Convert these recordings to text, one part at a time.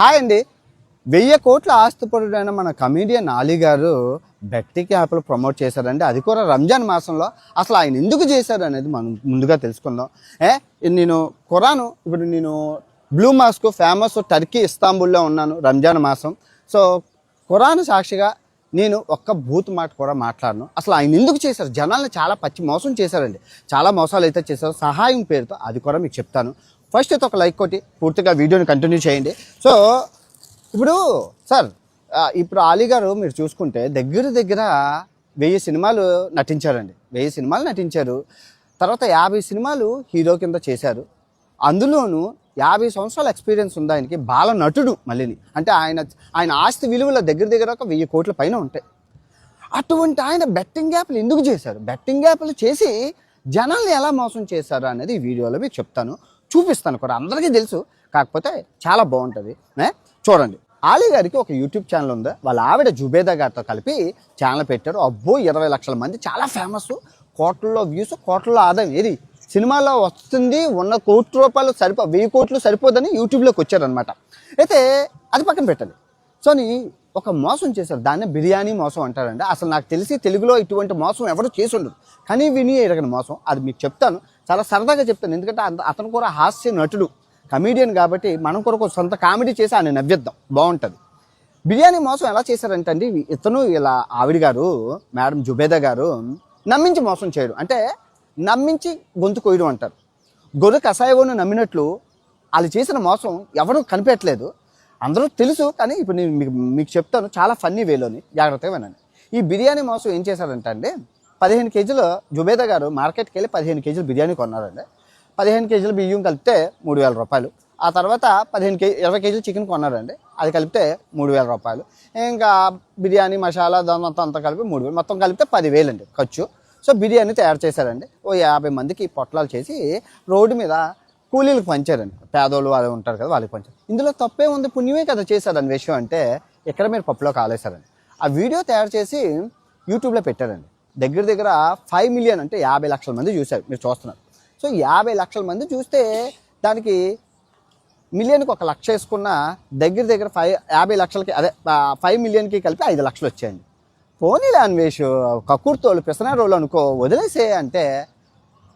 Hi అండి. వెయ్యి కోట్ల ఆస్తిపరుడైన మన కమీడియన్ అలీ గారు బెట్టింగ్ యాప్లు ప్రమోట్ చేశారండి. అది కూడా రంజాన్ మాసంలో. అసలు ఆయన ఎందుకు చేశారు అనేది మనం ముందుగా తెలుసుకుందాం. ఏ నేను ఖురాను ఇప్పుడు నేను బ్లూ మాస్క్ ఫేమస్ టర్కీ ఇస్తాంబుల్లో ఉన్నాను రంజాన్ మాసం. సో ఖురాన్ సాక్షిగా నేను ఒక్క బూత్ మాట కూడా మాట్లాడను. అసలు ఆయన ఎందుకు చేశారు? జనాల్ని చాలా పచ్చి మోసం చేశారండి. చాలా మోసాలు అయితే చేశారు. సహాయం పేరుతో అది కూడా మీకు చెప్తాను. ఫస్ట్ అయితే ఒక లైక్ కొట్టి పూర్తిగా వీడియోని కంటిన్యూ చేయండి. సో ఇప్పుడు సార్ ఇప్పుడు అలీ గారు మీరు చూసుకుంటే దగ్గర దగ్గర వెయ్యి సినిమాలు నటించారండి. వెయ్యి సినిమాలు నటించారు. తర్వాత యాభై సినిమాలు హీరో కింద చేశారు. అందులోనూ యాభై సంవత్సరాల ఎక్స్పీరియన్స్ ఉంది ఆయనకి బాల నటుడు మళ్ళీని. అంటే ఆయన ఆయన ఆస్తి విలువల దగ్గర దగ్గర ఒక వెయ్యి కోట్ల పైన ఉంటాయి. అటువంటి ఆయన బెట్టింగ్ యాప్లు ఎందుకు చేశారు? బెట్టింగ్ యాప్లు చేసి జనాల్ని ఎలా మోసం చేశారు అనేది ఈ వీడియోలో మీకు చెప్తాను. చూపిస్తాను కూడా. అందరికీ తెలుసు. కాకపోతే చాలా బాగుంటుంది. చూడండి. ఆలీ గారికి ఒక యూట్యూబ్ ఛానల్ ఉంది. వాళ్ళ ఆవిడ జుబేదా గారితో కలిపి ఛానల్ పెట్టారు. అబ్బో ఇరవై లక్షల మంది. చాలా ఫేమస్. కోట్లలో వ్యూస్ కోట్లలో ఆదాయం. ఏది? సినిమాలో వస్తుంది ఉన్న కోటి రూపాయలు సరిపో వెయ్యి కోట్లు సరిపోదని యూట్యూబ్లోకి వచ్చారనమాట అయితే అది పక్కన పెట్టాలి సో ఒక మోసం చేశారు. దాన్ని బిర్యానీ మోసం అంటారండి. అసలు నాకు తెలిసి తెలుగులో ఇటువంటి మోసం ఎవరు చేసి ఉండరు. కానీ విని ఎరగని మోసం. అది మీకు చెప్తాను. చాలా సరదాగా చెప్తాను. ఎందుకంటే అంత- అతను కూడా హాస్య నటుడు కమీడియన్ కాబట్టి మనం కూడా సొంత కామెడీ చేసి ఆయన నవ్విద్దాం. బాగుంటుంది. బిర్యానీ మోసం ఎలా చేశారంటే అండి ఇతను ఇలా ఆవిడ గారు మేడం జుబేదా గారు నమ్మించి మోసం చేయడం అంటే నమ్మించి గొంతు కొయ్యడం అంటారు. గొర్రె కషాయవును నమ్మినట్లు వాళ్ళు చేసిన మోసం ఎవరు కనిపెట్టలేదు. అందరూ తెలుసు కానీ ఇప్పుడు నేను మీకు మీకు చెప్తాను చాలా ఫన్నీ వేలోని జాగ్రత్తగా వినండి. ఈ బిర్యానీ మోసం ఏం చేశారంటే అండి పదిహేను కేజీలు జుబేదా గారు మార్కెట్కి వెళ్ళి పదిహేను కేజీలు బిర్యానీ కొన్నారండి. పదిహేను కేజీలు బియ్యం కలిపితే మూడు వేల రూపాయలు. ఆ తర్వాత పదిహేను కేజీ ఇరవై కేజీలు చికెన్ కొన్నారండి. అది కలిపితే మూడు వేల రూపాయలు. ఇంకా బిర్యానీ మసాలా దాని మొత్తం అంతా కలిపి మూడు వేలు. మొత్తం కలిపితే పదివేలు అండి ఖర్చు. సో బిర్యానీ తయారు చేశారండి. ఓ యాభై మందికి పొట్లాలు చేసి రోడ్డు మీద కూలీలకు పంచారండి. పేదోళ్ళు వాళ్ళు ఉంటారు కదా వాళ్ళకి పంచారు. ఇందులో తప్పే ఉంది పుణ్యమే కదా చేశారని విషయం అంటే ఇక్కడ మీరు పప్పులో కాలేశారండి ఆ వీడియో తయారు చేసి యూట్యూబ్లో పెట్టారండి. దగ్గర దగ్గర ఫైవ్ మిలియన్ అంటే యాభై లక్షల మంది చూశారు మీరు చూస్తున్నారు. సో యాభై లక్షల మంది చూస్తే దానికి మిలియన్కి ఒక లక్ష వేసుకున్న దగ్గర దగ్గర ఫైవ్ యాభై లక్షలకి అదే ఫైవ్ మిలియన్కి కలిపి ఐదు లక్షలు వచ్చాయండి. పోనీలే అన్వేష్ కకూర్తోలు పిసనారోళ్ళు అనుకో వదిలేసే అంటే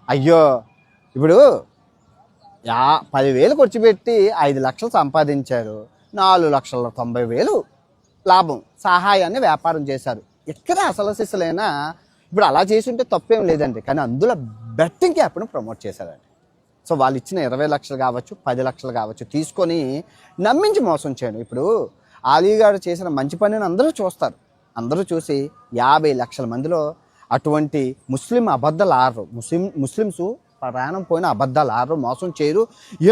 అయ్యో ఇప్పుడు యా పదివేలు ఖర్చు పెట్టి ఐదు లక్షలు సంపాదించారు నాలుగు లక్షల తొంభై వేలు లాభం సహాయాన్ని వ్యాపారం చేశారు. ఇక్కడ అసలు సిసలైనా ఇప్పుడు అలా చేసుంటే తప్పేం లేదండి. కానీ అందులో బెట్టింగ్ యాప్ను ప్రమోట్ చేశారండి. సో వాళ్ళు ఇచ్చిన ఇరవై లక్షలు కావచ్చు పది లక్షలు కావచ్చు తీసుకొని నమ్మించి మోసం చేయడం. ఇప్పుడు ఆలీగారు చేసిన మంచి పనిని అందరూ చూస్తారు. అందరూ చూసి యాభై లక్షల మందిలో అటువంటి ముస్లిం అబద్ధాలు ఆడరు ముస్లిం ముస్లిమ్స్ ప్రాణం పోయిన అబద్ధాలు ఆడరు మోసం చేయరు.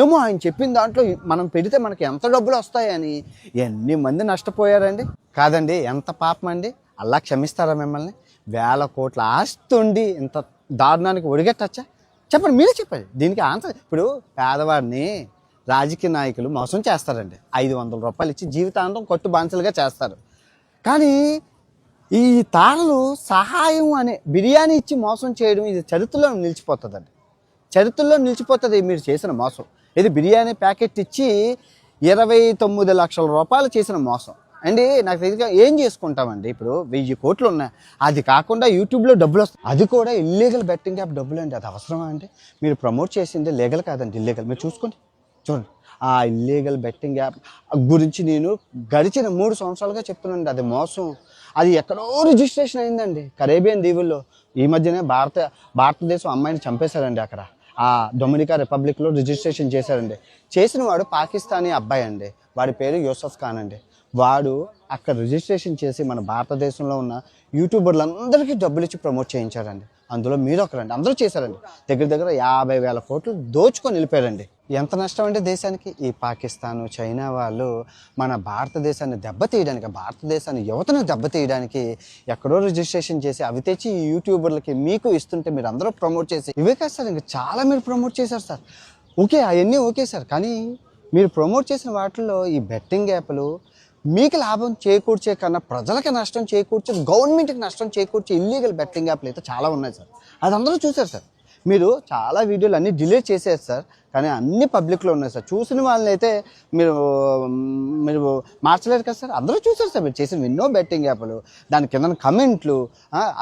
ఏమో ఆయన చెప్పిన దాంట్లో మనం పెడితే మనకి ఎంత డబ్బులు వస్తాయని ఎన్ని మంది నష్టపోయారండి? కాదండి ఎంత పాపం అండి అలా క్షమిస్తారా మిమ్మల్ని? వేల కోట్ల ఆస్తి ఉండి ఇంత దారుణానికి ఒడిగట్టచ్చా? చెప్పండి మీరే చెప్పండి. దీనికి ఆన్సర్. ఇప్పుడు పేదవాడిని రాజకీయ నాయకులు మోసం చేస్తారండి. ఐదు వందల రూపాయలు ఇచ్చి జీవితాంతం కొట్టు బాన్సలుగా చేస్తారు. కానీ ఈ తారలు సహాయం అనే బిర్యానీ ఇచ్చి మోసం చేయడం ఇది చరిత్రలో నిలిచిపోతుందండి. చరిత్రలో నిలిచిపోతుంది మీరు చేసిన మోసం. ఇది బిర్యానీ ప్యాకెట్ ఇచ్చి ఇరవై తొమ్మిది లక్షల రూపాయలు చేసిన మోసం. అండి నాకు తెలియక ఏం చేసుకుంటామండి? ఇప్పుడు వెయ్యి కోట్లు ఉన్నాయి. అది కాకుండా యూట్యూబ్లో డబ్బులు వస్తాయి. అది కూడా ఇల్లీగల్ బెట్టింగ్ యాప్ డబ్బులు అండి అది అవసరమా అంటే మీరు ప్రమోట్ చేసింది లీగల్ కాదండి ఇల్లీగల్ మీరు చూసుకోండి. చూడండి. ఆ ఇల్లీగల్ బెట్టింగ్ యాప్ గురించి నేను గడిచిన మూడు సంవత్సరాలుగా చెప్తున్నానండి. అది మోసం. అది ఎక్కడో రిజిస్ట్రేషన్ అయిందండి కరేబియన్ దీవుల్లో. ఈ మధ్యనే భారత భారతదేశం అమ్మాయిని చంపేశారండి అక్కడ. ఆ డొమినికా రిపబ్లిక్లో రిజిస్ట్రేషన్ చేశారండి. చేసిన వాడు పాకిస్తానీ అబ్బాయి అండి. వాడి పేరు యూసఫ్ ఖాన్ అండి. వాడు అక్కడ రిజిస్ట్రేషన్ చేసి మన భారతదేశంలో ఉన్న యూట్యూబర్లందరికీ డబ్బులు ఇచ్చి ప్రమోట్ చేయించారండి అందులో మీరు ఒకరండి అందరూ చేశారండి. దగ్గర దగ్గర యాభై వేల కోట్లు దోచుకొని వెళ్ళిపోయారండి. ఎంత నష్టం అంటే దేశానికి? ఈ పాకిస్తాన్ చైనా వాళ్ళు మన భారతదేశాన్ని దెబ్బతీయడానికి భారతదేశాన్ని యువతను దెబ్బతీయడానికి ఎక్కడో రిజిస్ట్రేషన్ చేసి అవి తెచ్చి ఈ యూట్యూబర్లకి మీకు ఇస్తుంటే మీరు అందరూ ప్రమోట్ చేసి ఇవే కాదు సార్ ఇంకా చాలా మీరు ప్రమోట్ చేశారు సార్. ఓకే అవన్నీ ఓకే సార్. కానీ మీరు ప్రమోట్ చేసిన వాటిల్లో ఈ బెట్టింగ్ యాప్లు మీకు లాభం చేకూర్చే కన్నా ప్రజలకి నష్టం చేకూర్చే గవర్నమెంట్కి నష్టం చేకూర్చే ఇల్లీగల్ బెట్టింగ్ యాప్లు అయితే చాలా ఉన్నాయి సార్. అది అందరూ చూశారు సార్. మీరు చాలా వీడియోలు అన్నీ డిలీట్ చేసేది సార్. కానీ అన్ని పబ్లిక్లో ఉన్నాయి సార్. చూసిన వాళ్ళని అయితే మీరు మీరు మార్చలేరు కదా సార్. అందరూ చూసారు సార్. మీరు చేసిన ఎన్నో బెట్టింగ్ యాప్లు దాని కింద కమెంట్లు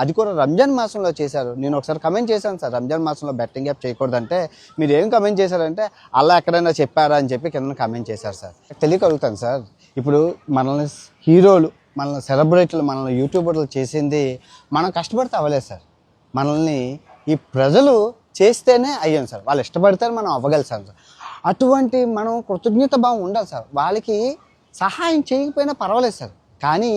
అది కూడా రంజాన్ మాసంలో చేశారు. నేను ఒకసారి కమెంట్ చేశాను సార్. రంజాన్ మాసంలో బెట్టింగ్ యాప్ చేయకూడదంటే మీరు ఏం కమెంట్ చేశారంటే అలా ఎక్కడైనా చెప్పారా? అని చెప్పి కింద కమెంట్ చేశారు సార్. తెలియకలుగుతాను సార్. ఇప్పుడు మనల్ని హీరోలు మనల్ని సెలబ్రిటీలు మనల్ని యూట్యూబర్లు చేసింది మనం కష్టపడితే అవ్వలేదు సార్. మనల్ని ఈ ప్రజలు చేస్తేనే అయ్యాం సార్. వాళ్ళు ఇష్టపడితే మనం అవ్వగలుగుతాం సార్. అటువంటి మనం కృతజ్ఞత భావం ఉండాలి సార్. వాళ్ళకి సహాయం చేయకపోయినా పర్వాలేదు సార్. కానీ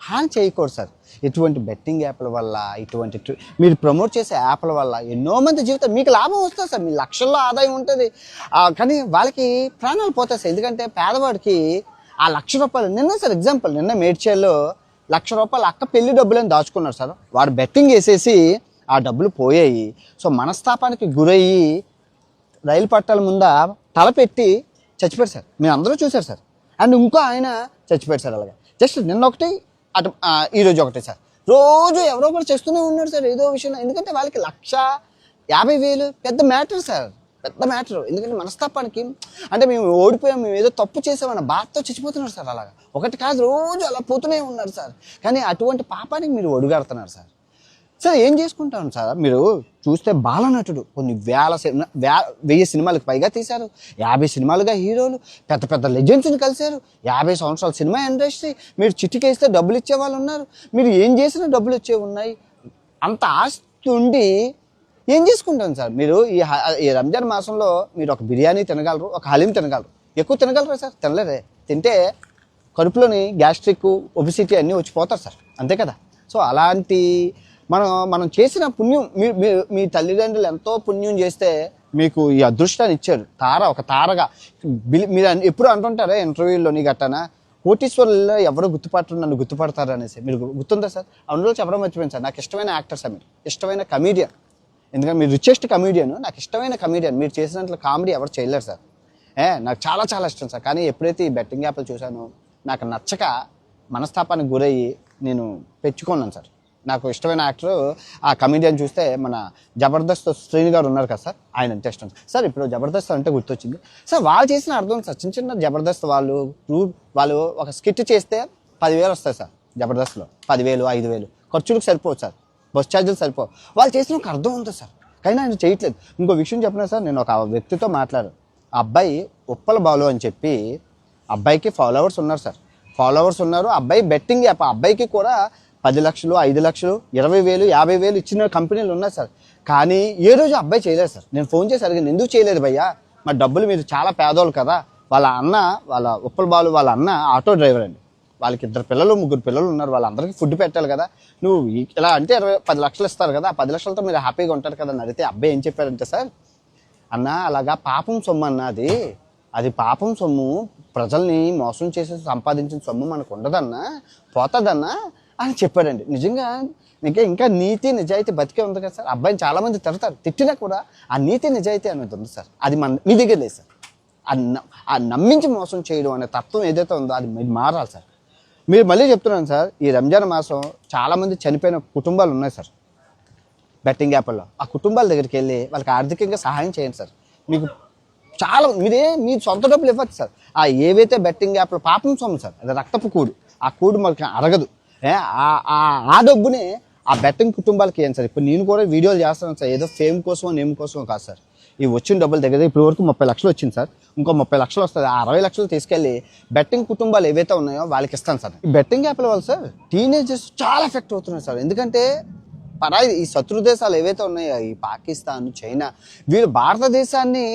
హాని చేయకూడదు సార్. ఇటువంటి బెట్టింగ్ యాప్ల వల్ల ఇటువంటి మీరు ప్రమోట్ చేసే యాప్ల వల్ల ఎన్నో మంది జీవితం మీకు లాభం వస్తుంది సార్. మీ లక్షల్లో ఆదాయం ఉంటుంది. కానీ వాళ్ళకి ప్రాణాలు పోతాయి సార్. ఎందుకంటే పేదవాడికి ఆ లక్ష రూపాయలు నిన్న సార్ ఎగ్జాంపుల్ నిన్న మేడ్చేలో లక్ష రూపాయలు అక్క పెళ్ళి డబ్బులని దాచుకున్నారు సార్. వాడు బెట్టింగ్ వేసేసి ఆ డబ్బులు పోయాయి. సో మనస్తాపానికి గురయ్యి రైలు పట్టాల ముంద తలపెట్టి చచ్చిపోయారు సార్. మేము అందరూ చూశారు సార్. అండ్ ఇంకో ఆయన చచ్చిపోయారు సార్ అలాగే. జస్ట్ నిన్న ఒకటి అటు ఈరోజు ఒకటి సార్. రోజు ఎవరో ఒకరు చేస్తూనే ఉన్నాడు సార్ ఏదో విషయంలో. ఎందుకంటే వాళ్ళకి లక్ష యాభై వేలు పెద్ద మ్యాటర్ సార్. పెద్ద మ్యాటర్. ఎందుకంటే మనస్తాపానికి అంటే మేము ఓడిపోయాం మేము ఏదో తప్పు చేసామన్న బాధతో చచ్చిపోతున్నారు సార్ అలాగా. ఒకటి కాదు రోజు అలా పోతూనే ఉన్నారు సార్. కానీ అటువంటి పాపానికి మీరు ఒడిగాడుతున్నారు సార్. సార్ ఏం చేసుకుంటాను సార్? మీరు చూస్తే బాలనటుడు కొన్ని వేల సినిమా వే వెయ్యి సినిమాలకు పైగా తీశారు. యాభై సినిమాలుగా హీరోలు పెద్ద పెద్ద లెజెండ్స్ని కలిశారు. యాభై సంవత్సరాల సినిమా ఇండస్ట్రీ మీరు చిటికేస్తే డబ్బులు ఇచ్చే వాళ్ళు ఉన్నారు. మీరు ఏం చేసినా డబ్బులు వచ్చే ఉన్నాయి. అంత ఆస్తి ఉండి ఏం చేసుకుంటాను సార్? మీరు ఈ హ- ఈ రంజాన్ మాసంలో మీరు ఒక బిర్యానీ తినగలరు ఒక హలీం తినగలరు. ఎక్కువ తినగలరా సార్? తినలేరే తింటే కడుపులోని గ్యాస్ట్రిక్ ఒబిసిటీ అన్నీ వచ్చిపోతారు సార్. అంతే కదా? సో అలాంటి మనం మనం చేసిన పుణ్యం మీ మీ- మీ తల్లిదండ్రులు ఎంతో పుణ్యం చేస్తే మీకు ఈ అదృష్టాన్ని ఇచ్చారు. తార ఒక తారగా. మీరు ఎప్పుడు అంటుంటారా ఇంటర్వ్యూలోని గట్టనా కోటీశ్వరుల్లో ఎవరు గుర్తుపట్టరు నన్ను గుర్తుపడతారు అనేసి. మీరు గుర్తుందా సార్? అందులో చెప్పడం మర్చిపోయింది సార్. నాకు ఇష్టమైన యాక్టర్ సార్ మీరు. ఇష్టమైన కమీడియన్. ఎందుకంటే మీరు రిచెస్ట్ కమీడియన్ నాకు ఇష్టమైన కమీడియన్ మీరు చేసినట్లు కామెడీ ఎవరు చేయలేరు సార్. ఏ నాకు చాలా చాలా ఇష్టం సార్. కానీ ఎప్పుడైతే ఈ బెట్టింగ్ యాప్లు చూశానో నాకు నచ్చక మనస్తాపానికి గురయ్యి నేను పెంచుకున్నాను సార్. నాకు ఇష్టమైన యాక్టరు ఆ కమీడియన్ చూస్తే మన జబర్దస్త్ శ్రీని గారు ఉన్నారు కదా సార్ ఆయన అంటే ఇష్టం సార్. ఇప్పుడు జబర్దస్త్ అంటే గుర్తొచ్చింది. సార్ వాళ్ళు చేసిన అర్థం సార్ చిన్న చిన్న జబర్దస్త్ వాళ్ళు రూ- వాళ్ళు ఒక స్కిట్ చేస్తే పదివేలు వస్తాయి సార్ జబర్దస్త్లో పదివేలు ఐదు వేలు. ఖర్చులకు సరిపోదు సార్. బస్ ఛార్జీలు సరిపోవు. వాళ్ళు చేసిన ఒక అర్థం ఉంది సార్. కానీ ఆయన చేయట్లేదు. ఇంకో విషయం చెప్పిన సార్? నేను ఒక వ్యక్తితో మాట్లాడాను. ఆ అబ్బాయి ఉప్పల బాలు అని చెప్పి అబ్బాయికి ఫాలోవర్స్ ఉన్నారు సార్. ఫాలోవర్స్ ఉన్నారు. అబ్బాయి బెట్టింగ్ యాప్ ఆ అబ్బాయికి కూడా పది లక్షలు ఐదు లక్షలు ఇరవై వేలు యాభై వేలు ఇచ్చిన కంపెనీలు ఉన్నాయి సార్. కానీ ఏ రోజు అబ్బాయి చేయలేదు సార్. నేను ఫోన్ చేసి అడిగాను ఎందుకు చేయలేదు భయ్యా? మా డబ్బులు మీరు చాలా పేదోళ్ళు కదా. వాళ్ళ అన్న వాళ్ళ ఉప్పల బాలు వాళ్ళ అన్న ఆటో డ్రైవర్ అండి. వాళ్ళకి ఇద్దరు పిల్లలు ముగ్గురు పిల్లలు ఉన్నారు వాళ్ళందరికీ ఫుడ్ పెట్టాలి కదా. నువ్వు ఇలా అంటే ఇరవై పది లక్షలు ఇస్తారు కదా ఆ పది లక్షలతో మీరు హ్యాపీగా ఉంటారు కదా అని అడిగితే అబ్బాయి ఏం చెప్పారంటే సార్ అన్న అలాగా పాపం సొమ్ము అన్న అది. అది పాపం సొమ్ము ప్రజల్ని మోసం చేసి సంపాదించిన సొమ్ము మనకు ఉండదన్నా పోతుందన్నా అని చెప్పాడండి. నిజంగా ఇంకా ఇంకా నీతి నిజాయితీ బతికే ఉంది కదా సార్. అబ్బాయిని చాలామంది తిడతారు. తిట్టినా కూడా ఆ నీతి నిజాయితీ అనేది ఉంది సార్. అది మన మీ దగ్గర లేదు సార్. ఆ ఆ నమ్మించి మోసం చేయడం అనే తత్వం ఏదైతే ఉందో అది మీరు మారాలి సార్. మీరు మళ్ళీ చెప్తున్నాను సార్ ఈ రంజాన్ మాసం చాలామంది చనిపోయిన కుటుంబాలు ఉన్నాయి సార్. బెట్టింగ్ యాప్ల్లో ఆ కుటుంబాల దగ్గరికి వెళ్ళి వాళ్ళకి ఆర్థికంగా సహాయం చేయండి సార్. మీకు చాలా మీరే మీ సొంత డబ్బులు ఇవ్వచ్చు సార్. ఆ ఏవైతే బెట్టింగ్ యాప్లో పాపం సొమ్ము సార్ అది రక్తపు కూడు. ఆ కూడు మనకి అరగదు. ఆ- ఆ- ఆ డబ్బుని ఆ బెట్టింగ్ కుటుంబాలకి ఏం సార్? ఇప్పుడు నేను కూడా వీడియోలు చేస్తాను సార్. ఏదో ఫేమ్ కోసం నేమ్ కోసం కాదు సార్. ఈ వచ్చిన డబ్బుల దగ్గర ఇప్పుడు వరకు ముప్పై లక్షలు వచ్చింది సార్. ఇంకో ముప్పై లక్షలు వస్తుంది ఆ అరవై లక్షలు తీసుకెళ్ళి బెట్టింగ్ కుటుంబాలు ఏవైతే ఉన్నాయో వాళ్ళకి ఇస్తాను సార్. ఈ బెట్టింగ్ యాప్ల వల్ల సార్ టీనేజర్స్ చాలా ఎఫెక్ట్ అవుతున్నారు సార్. ఎందుకంటే పరాయి ఈ శత్రు దేశాలు ఏవైతే ఉన్నాయో ఈ పాకిస్తాన్ చైనా వీళ్ళు భారతదేశాన్ని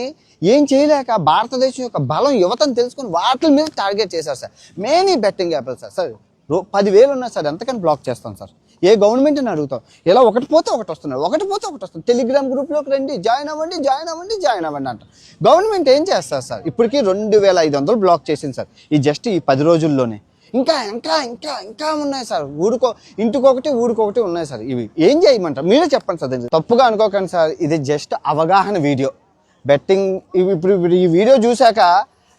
ఏం చేయలేక భారతదేశం యొక్క బలం యువతను తెలుసుకుని వాటి మీద టార్గెట్ చేశారు సార్. మెయిన్ ఈ బెట్టింగ్ యాప్లు సార్. సార్ రో పదివేలు ఉన్నాయి సార్. ఎంతకని బ్లాక్ చేస్తాం సార్? ఏ గవర్నమెంట్ని అడుగుతాం ఇలా ఒకటి పోతే ఒకటి వస్తున్నారు ఒకటి పోతే ఒకటి వస్తుంది టెలిగ్రామ్ గ్రూప్లోకి రండి జాయిన్ అవ్వండి జాయిన్ అవ్వండి జాయిన్ అవ్వండి అంట. గవర్నమెంట్ ఏం చేస్తారు సార్? ఇప్పటికీ రెండు వేల ఐదు వందలు బ్లాక్ చేసింది సార్. ఈ జస్ట్ ఈ పది రోజుల్లోనే. ఇంకా ఇంకా ఇంకా ఇంకా ఉన్నాయి సార్. ఊరికో ఇంటికొకటి ఊరికొకటి ఉన్నాయి సార్. ఇవి ఏం చేయమంటారు? మీరే చెప్పండి సార్ దీన్ని. తప్పుగా అనుకోకండి సార్. ఇది జస్ట్ అవగాహన వీడియో. బెట్టింగ్ ఇవి ఇప్పుడు ఇప్పుడు ఈ వీడియో చూశాక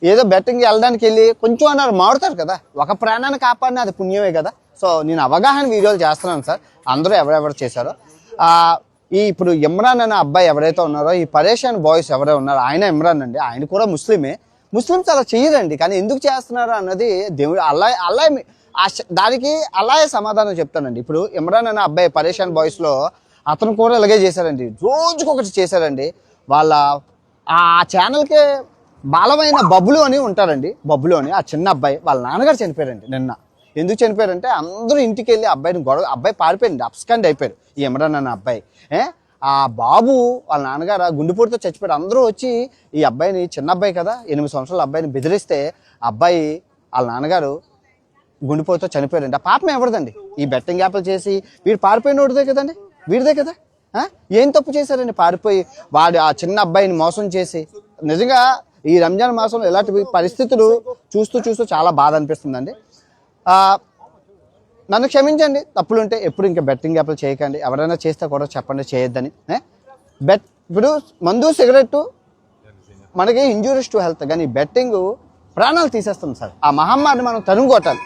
ఏదో బెట్టింగ్ వెళ్ళడానికి వెళ్ళి కొంచెం అన్నారు మారుతారు కదా. ఒక ప్రాణాన్ని కాపాడిన అది పుణ్యమే కదా. సో నేను అవగాహన వీడియోలు చేస్తున్నాను సార్. అందరూ ఎవరెవరు చేశారో. ఈ ఇప్పుడు ఇమ్రాన్ అనే అబ్బాయి ఎవరైతే ఉన్నారో ఈ పరేషాన్ బాయ్స్ ఎవరైనా ఉన్నారో ఆయన ఇమ్రాన్ అండి. ఆయన కూడా ముస్లిమే. ముస్లిమ్స్ అలా చేయరండి. కానీ ఎందుకు చేస్తున్నారు అన్నది దేవుడు అల్లా అల్లా ఆ దానికి అలాగే సమాధానం చెప్తానండి. ఇప్పుడు ఇమ్రాన్ అనే అబ్బాయి పరేషాన్ బాయ్స్లో అతను కూడా ఇలాగే చేశారండి. రోజుకొకటి చేశారండి. వాళ్ళ ఆ ఛానల్కే బాలమైన బబ్బులు అని ఉంటారండి. బబ్బులు అని ఆ చిన్న అబ్బాయి. వాళ్ళ నాన్నగారు చనిపోయారండి నిన్న. ఎందుకు చనిపోయారంటే అందరూ ఇంటికి వెళ్ళి అబ్బాయిని గొడవ అబ్బాయి పారిపోయింది అప్స్కాండ్ అయిపోయారు. ఈ ఇమ్రాన్ అబ్బాయి. ఏ? ఆ బాబు వాళ్ళ నాన్నగారు ఆ గుండెపోటుతో చచ్చిపోయారు. అందరూ వచ్చి ఈ అబ్బాయిని చిన్న అబ్బాయి కదా ఎనిమిది సంవత్సరాల అబ్బాయిని బెదిరిస్తే ఆ అబ్బాయి వాళ్ళ నాన్నగారు గుండెపోటుతో చనిపోయారండి. ఆ పాపం ఎవరిదండి? ఈ బెట్టింగ్ యాప్లు చేసి వీడు పారిపోయినోడిదే కదండి? వీడిదే కదా? ఏం తప్పు చేశారండి? పారిపోయి వాడు ఆ చిన్న అబ్బాయిని మోసం చేసి. నిజంగా ఈ రంజాన్ మాసంలో ఇలాంటి పరిస్థితులు చూస్తూ చూస్తూ చాలా బాధ అనిపిస్తుందండి. నన్ను క్షమించండి. తప్పులుంటే ఎప్పుడు ఇంకా బెట్టింగ్ యాప్లు చేయకండి. ఎవరైనా చేస్తే కూడా చెప్పండి చేయొద్దని. బెట్ ఇప్పుడు మందు సిగరెట్ మనకి ఇంజూరీస్ టు హెల్త్. కానీ బెట్టింగ్ ప్రాణాలు తీసేస్తుంది సార్. ఆ మహమ్మారిని మనం తరుము కొట్టాలి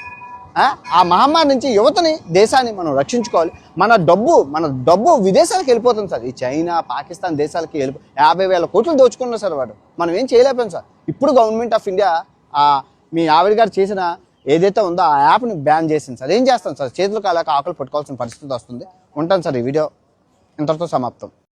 ఆ? మహమ్మారి నుంచి యువతని దేశాన్ని మనం రక్షించుకోవాలి. మన డబ్బు మన డబ్బు విదేశాలకు వెళ్ళిపోతుంది సార్. ఈ చైనా పాకిస్తాన్ దేశాలకి వెళ్ళిపో యాభై వేల కోట్లు దోచుకున్నారు సార్ వాడు. మనం ఏం చేయలేకపోయాం సార్. ఇప్పుడు గవర్నమెంట్ ఆఫ్ ఇండియా ఆ మీ ఆవిడ గారు చేసిన ఏదైతే ఉందో ఆ యాప్ని బ్యాన్ చేసింది సార్. ఏం చేస్తాం సార్? చేతులు కాలాక ఆకులు పట్టుకోవాల్సిన పరిస్థితి వస్తుంది. ఉంటాను సార్ ఈ వీడియో. ఇంతటితో సమాప్తం.